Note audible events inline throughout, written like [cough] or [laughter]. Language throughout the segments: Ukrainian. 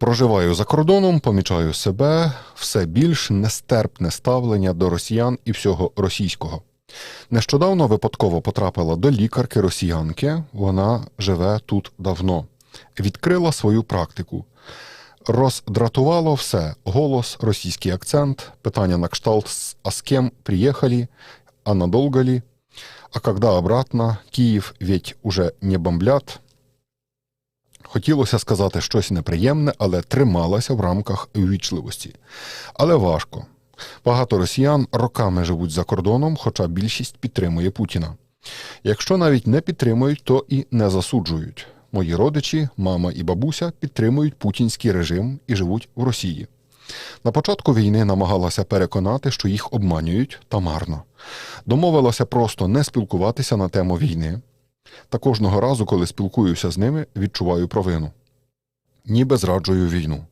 проживаю за кордоном, помічаю себе все більш нестерпне ставлення до росіян і всього російського. Нещодавно випадково потрапила до лікарки росіянки. Вона живе тут давно. Відкрила свою практику. Роздратувало все: голос, російський акцент, питання на кшталт «А с кем приехали? А надолго ли? А когда обратно? Київ ведь уже не бомблят?» Хотілося сказати щось неприємне, але трималася в рамках ввічливості. Але важко. Багато росіян роками живуть за кордоном, хоча більшість підтримує Путіна. Якщо навіть не підтримують, то і не засуджують. Мої родичі, мама і бабуся підтримують путінський режим і живуть в Росії. На початку війни намагалася переконати, що їх обманюють та марно. Домовилася просто не спілкуватися на тему війни. Та кожного разу, коли спілкуюся з ними, відчуваю провину. Ніби зраджую війну.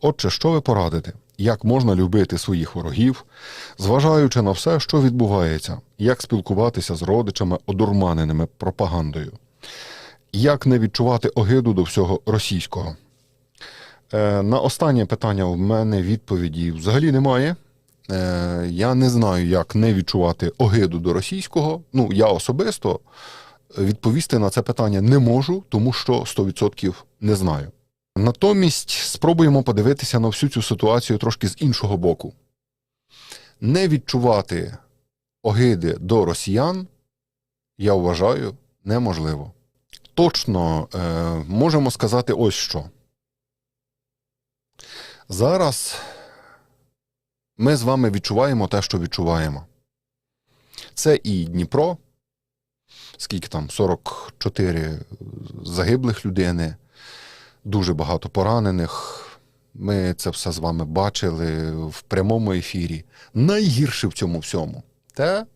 Отже, що ви порадите? Як можна любити своїх ворогів, зважаючи на все, що відбувається, як спілкуватися з родичами, одурманеними пропагандою, як не відчувати огиду до всього російського? Е, на останнє питання в мене відповіді взагалі немає. Е, я не знаю, як не відчувати огиду до російського. Ну, я особисто відповісти на це питання не можу, тому що 100% не знаю. Натомість спробуємо подивитися на всю цю ситуацію трошки з іншого боку. Не відчувати огиди до росіян, я вважаю, неможливо. Точно е, можемо сказати ось що. Зараз ми з вами відчуваємо те, що відчуваємо. Це і Дніпро, скільки там 44 загиблих людини, дуже багато поранених. Ми це все з вами бачили в прямому ефірі. Найгірше в цьому всьому те,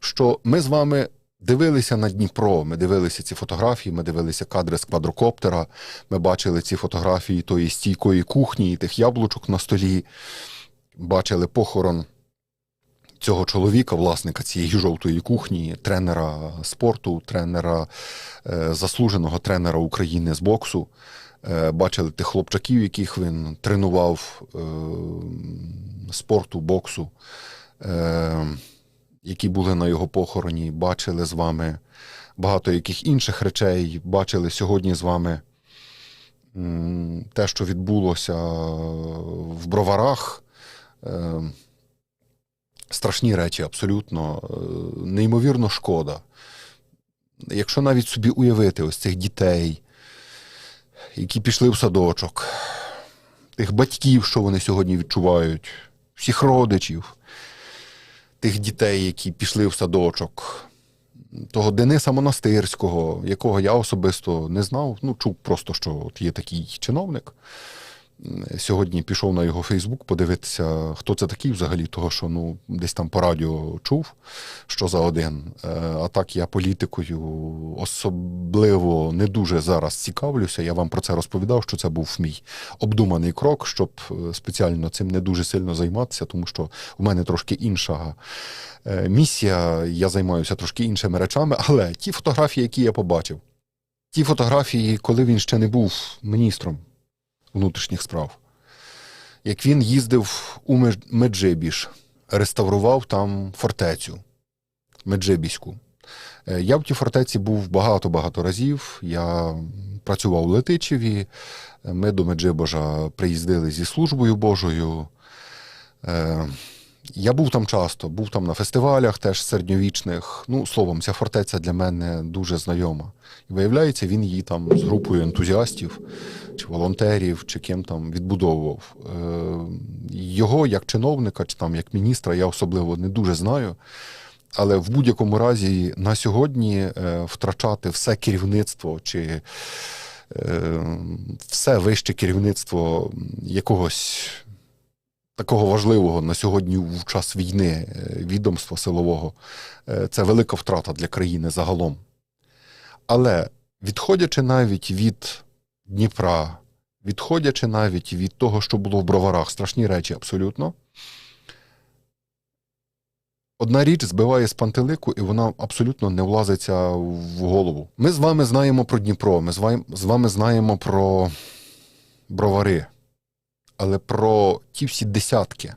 що ми з вами дивилися на Дніпро, ми дивилися ці фотографії, ми дивилися кадри з квадрокоптера, ми бачили ці фотографії тої стійкої кухні і тих яблучок на столі, бачили похорон цього чоловіка, власника цієї жовтої кухні, тренера спорту, тренера, е, заслуженого тренера України з боксу. Е, Бачили тих хлопчаків, яких він тренував е, спорту, боксу, які були на його похороні. Бачили з вами багато яких інших речей. Бачили сьогодні з вами те, що відбулося в броварах. Страшні речі, абсолютно, е, неймовірно шкода. Якщо навіть собі уявити ось цих дітей, які пішли в садочок, тих батьків, що вони сьогодні відчувають, всіх родичів, тих дітей, які пішли в садочок, того Дениса Монастирського, якого я особисто не знав, ну, чув просто, що от є такий чиновник. Сьогодні пішов на його Фейсбук подивитися, хто це такий взагалі, того, що ну, десь там по радіо чув, що за один. Е, А так я політикою особливо не дуже зараз цікавлюся. Я вам про це розповідав, що це був мій обдуманий крок, щоб е, спеціально цим не дуже сильно займатися, тому що в мене трошки інша е, місія, я займаюся трошки іншими речами, але ті фотографії, які я побачив, ті фотографії, коли він ще не був міністром внутрішніх справ. Як він їздив у Меж- реставрував там фортецю Меджибіську. Е, Я в тій фортеці був багато-багато разів. Я працював у Летичеві. Е, Ми до Меджибожа приїздили зі службою Божою. Я був там часто, був там на фестивалях теж середньовічних. Ну, словом, ця фортеця для мене дуже знайома. І виявляється, він її там з групою ентузіастів чи волонтерів, чи ким там відбудовував. Е, Його як чиновника, чи там як міністра, я особливо не дуже знаю. Але в будь-якому разі на сьогодні е, втрачати все керівництво чи е, все вище керівництво якогось такого важливого на сьогодні в час війни е, відомства силового, е, це велика втрата для країни загалом. Але відходячи навіть від Дніпра, відходячи навіть від того, що було в броварах, страшні речі абсолютно. Одна річ збиває з пантелику, і вона абсолютно не влазиться в голову. Ми з вами знаємо про Дніпро, ми з вами знаємо про бровари, але про ті всі десятки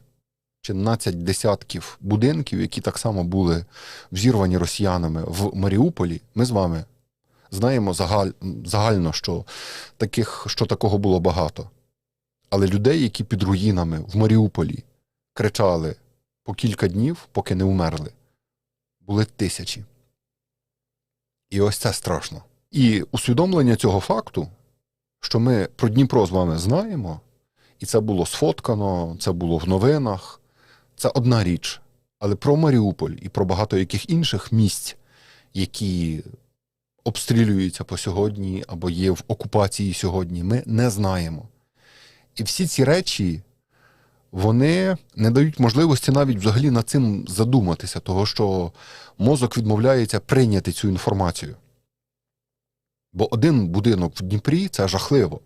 чи 12 десятків будинків, які так само були взірвані росіянами в Маріуполі, ми з вами знаємо загаль, загально, що, таких, що такого було багато. Але людей, які під руїнами в Маріуполі кричали по кілька днів, поки не вмерли, були тисячі. І ось це страшно. І усвідомлення цього факту, що ми про Дніпро з вами знаємо, і це було сфоткано, це було в новинах, це одна річ. Але про Маріуполь і про багато яких інших місць, які обстрілюються по сьогодні або є в окупації сьогодні, ми не знаємо. І всі ці речі вони не дають можливості навіть взагалі над цим задуматися, того що мозок відмовляється прийняти цю інформацію. Бо один будинок в Дніпрі це жахливо.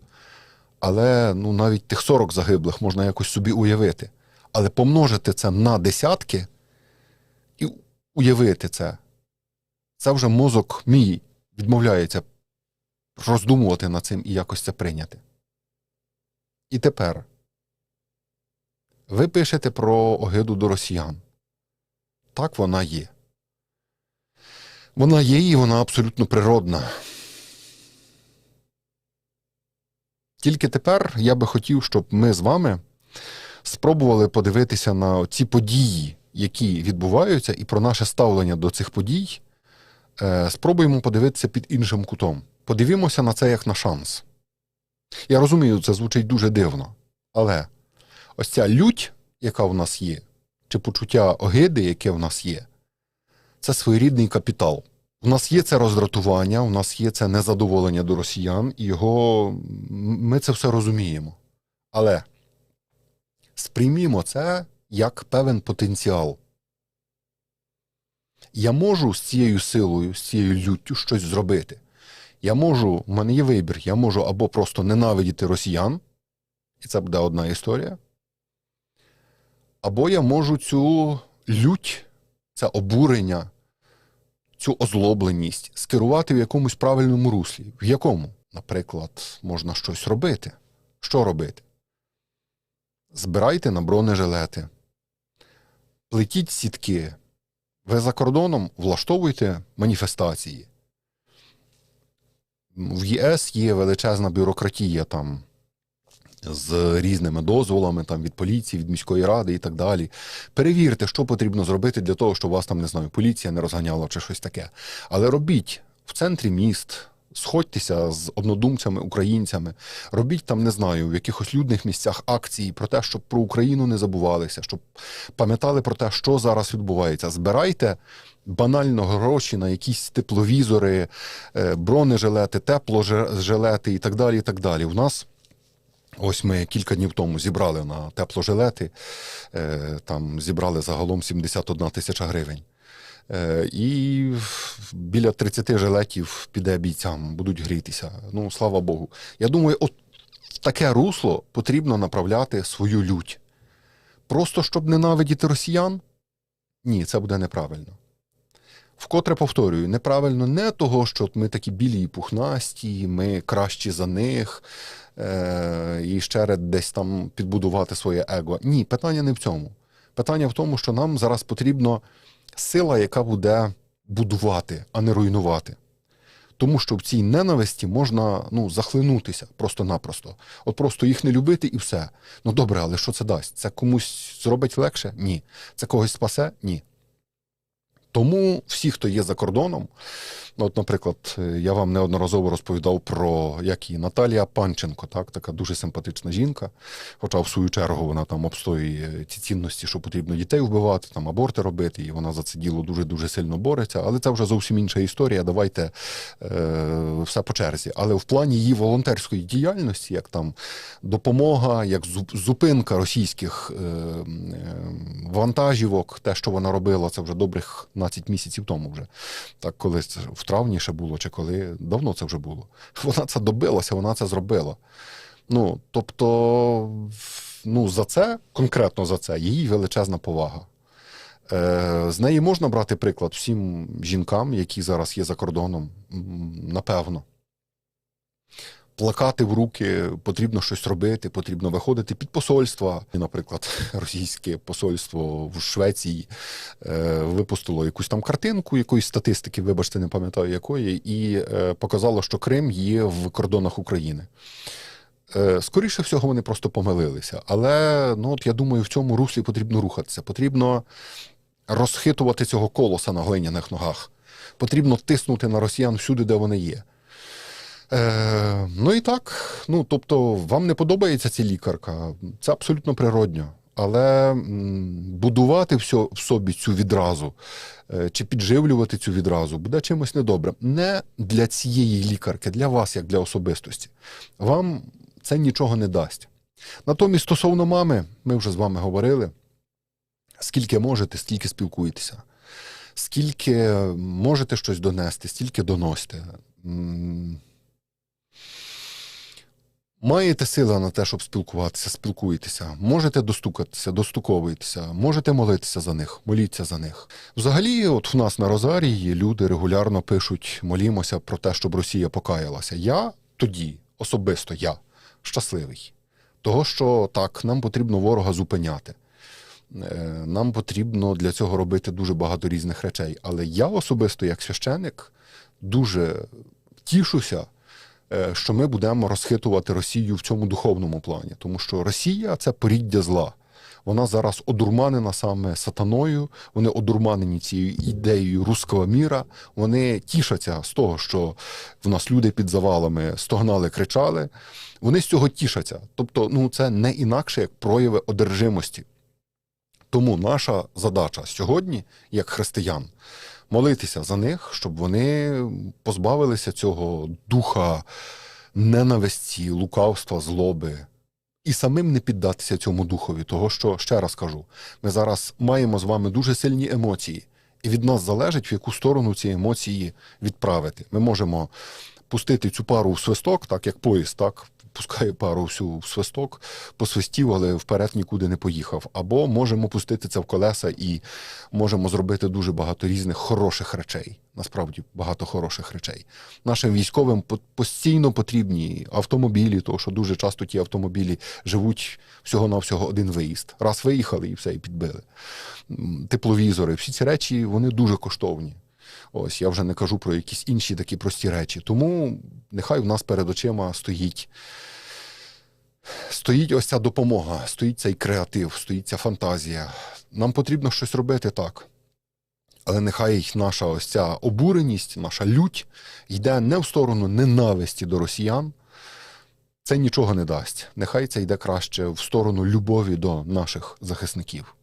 Але ну, навіть тих 40 загиблих можна якось собі уявити. Але помножити це на десятки і уявити це, це вже мозок мій відмовляється роздумувати над цим і якось це прийняти. І тепер ви пишете про огиду до росіян. Так вона є. Вона є і вона абсолютно природна. Тільки тепер я би хотів, щоб ми з вами спробували подивитися на ці події, які відбуваються, і про наше ставлення до цих подій. Е, Спробуємо подивитися під іншим кутом. Подивімося на це як на шанс. Я розумію, це звучить дуже дивно, але ось ця лють, яка в нас є, чи почуття огиди, яке в нас є, це своєрідний капітал. У нас є це роздратування, у нас є це незадоволення до росіян, і його ми це все розуміємо. Але сприймімо це як певен потенціал. Я можу з цією силою, з цією люттю щось зробити. Я можу, в мене є вибір, я можу або просто ненавидіти росіян, і це буде одна історія. Або я можу цю лють, це обурення, цю озлобленість скерувати в якомусь правильному руслі. В якому, наприклад, можна щось робити. Що робити? Збирайте на бронежилети, плетіть сітки. Ви за кордоном влаштовуйте маніфестації. В ЄС є величезна бюрократія там з різними дозволами там, від поліції, від міської ради і так далі. Перевірте, що потрібно зробити для того, щоб вас там, не знаю, поліція не розганяла чи щось таке. Але робіть в центрі міст. Сходьтеся з однодумцями, українцями, робіть там, не знаю, в якихось людних місцях акції про те, щоб про Україну не забувалися, щоб пам'ятали про те, що зараз відбувається. Збирайте банально гроші на якісь тепловізори, е, бронежилети, тепложилети і так далі. і так далі. У нас ось ми кілька днів тому зібрали на тепложилети, е, там зібрали загалом 71 тисяча гривень. Е, І біля 30 жилетів піде бійцям, будуть грітися. Ну, слава Богу. Я думаю, от таке русло потрібно направляти свою лють. Просто щоб ненавидіти росіян? Ні, це буде неправильно. Вкотре повторюю, неправильно не того, що ми такі білі і пухнасті, ми кращі за них, е- і ще десь там підбудувати своє его. Ні, питання не в цьому. Питання в тому, що нам зараз потрібно сила, яка буде будувати, а не руйнувати. Тому що в цій ненависті можна ну, захлинутися просто-напросто. От просто їх не любити і все. Ну добре, але що це дасть? Це комусь зробить легше? Ні. Це когось спасе? Ні. Тому всі, хто є за кордоном, ну, от, наприклад, я вам неодноразово розповідав про як і Наталія Панченко, так, така дуже симпатична жінка. Хоча в свою чергу вона там обстоює ці цінності, що потрібно дітей вбивати, там аборти робити, і вона за це діло дуже дуже сильно бореться. Але це вже зовсім інша історія. Давайте е, все по черзі. Але в плані її волонтерської діяльності, як там допомога, як зупинка російських е, е, вантажівок, те, що вона робила, це вже добрих 12 місяців тому вже. Так, колись в травні ще було, чи коли давно це вже було. [laughs] Вона це добилася, вона це зробила. Ну, тобто, ну, за це, конкретно за це, її величезна повага. Е, З неї можна брати приклад всім жінкам, які зараз є за кордоном, напевно. Плакати в руки, потрібно щось робити, потрібно виходити під посольства. Наприклад, [laughs] російське посольство в Швеції е, випустило якусь там картинку, якоїсь статистики, вибачте, не пам'ятаю якої, і е, показало, що Крим є в кордонах України. Е, Скоріше всього, вони просто помилилися. Але ну, от я думаю, в цьому руслі потрібно рухатися. Потрібно розхитувати цього колоса на глиняних ногах. Потрібно тиснути на росіян всюди, де вони є. Е, ну і так, ну тобто, вам не подобається ця лікарка, це абсолютно природньо. Але будувати всьо- в собі цю відразу е, чи підживлювати цю відразу буде чимось недобрим. Не для цієї лікарки, для вас, як для особистості. Вам це нічого не дасть. Натомість, стосовно мами, ми вже з вами говорили, скільки можете, стільки спілкуєтеся. Скільки можете щось донести, стільки доносите. Маєте сили на те, щоб спілкуватися, спілкуйтеся. Можете достукатися, достуковуйтеся, можете молитися за них, моліться за них. Взагалі, от в нас на Розарії люди регулярно пишуть, молімося про те, щоб Росія покаялася. Я тоді, особисто я, щасливий. Того, що так, нам потрібно ворога зупиняти. Е, Нам потрібно для цього робити дуже багато різних речей. Але я особисто, як священик, дуже тішуся, що ми будемо розхитувати Росію в цьому духовному плані, тому що Росія це поріддя зла. Вона зараз одурманена саме сатаною, вони одурманені цією ідеєю руського міра. Вони тішаться з того, що в нас люди під завалами стогнали, кричали. Вони з цього тішаться. Тобто, ну це не інакше як прояви одержимості. Тому наша задача сьогодні, як християн, молитися за них, щоб вони позбавилися цього духа ненависті, лукавства, злоби. І самим не піддатися цьому духові, того що ще раз кажу, ми зараз маємо з вами дуже сильні емоції, і від нас залежить, в яку сторону ці емоції відправити. Ми можемо пустити цю пару в свисток, так як поїзд, так пускає пару всю в свисток, посвистів, але вперед нікуди не поїхав. Або можемо пустити це в колеса і можемо зробити дуже багато різних хороших речей. Насправді багато хороших речей. Нашим військовим постійно потрібні автомобілі, тому що дуже часто ті автомобілі живуть всього-навсього один виїзд. Раз виїхали і все, і підбили. Тепловізори, всі ці речі вони дуже коштовні. Ось я вже не кажу про якісь інші такі прості речі. Тому нехай в нас перед очима стоїть. Стоїть ось ця допомога, стоїть цей креатив, стоїть ця фантазія. Нам потрібно щось робити так. Але нехай наша ось ця обуреність, наша лють йде не в сторону ненависті до росіян. Це нічого не дасть. Нехай це йде краще в сторону любові до наших захисників.